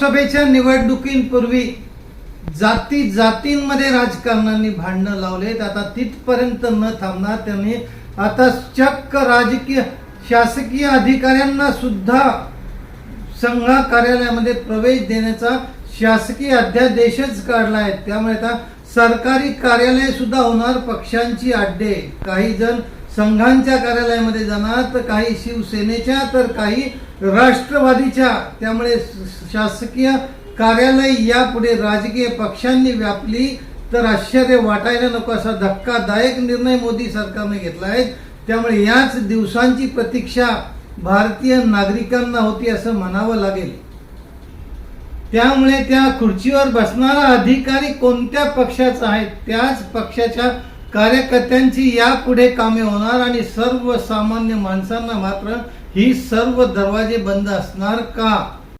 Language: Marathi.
लोकसभेच्या निवडणुकींपूर्वी जाती जातींमध्ये राजकारणांनी भांडणं लावलेत. आता तिथपर्यंत न थांबणार त्यांनी. आता चक्क राजकीय शासकीय अधिकाऱ्यांना सुद्धा संघा कार्यालयामध्ये प्रवेश देण्याचा शासकीय अध्यादेशच काढला आहे. त्यामुळे आता सरकारी कार्यालय सुद्धा होणार पक्षांची अड्डे काही जण संघांच्या कार्यालयामध्ये जाणार तर काही शिवसेनेच्या तर काही राष्ट्रवादीच्या त्यामुळे शासकीय कार्यालय यापुढे राजकीय पक्षांनी व्यापली तर आश्चर्य वाटायला नको असा धक्कादायक निर्णय मोदी सरकारने घेतला आहे. त्यामुळे याच दिवसांची प्रतीक्षा भारतीय नागरिकांना होती असं म्हणावं लागेल. त्यामुळे त्या खुर्चीवर बसणारा अधिकारी कोणत्या पक्षाचा आहे? त्याच पक्षाच्या कार्यकर्त्यांची यापुढे कामे होणार आणि सर्वसामान्य माणसांना मात्र ही सर्व दरवाजे बंद असणार का?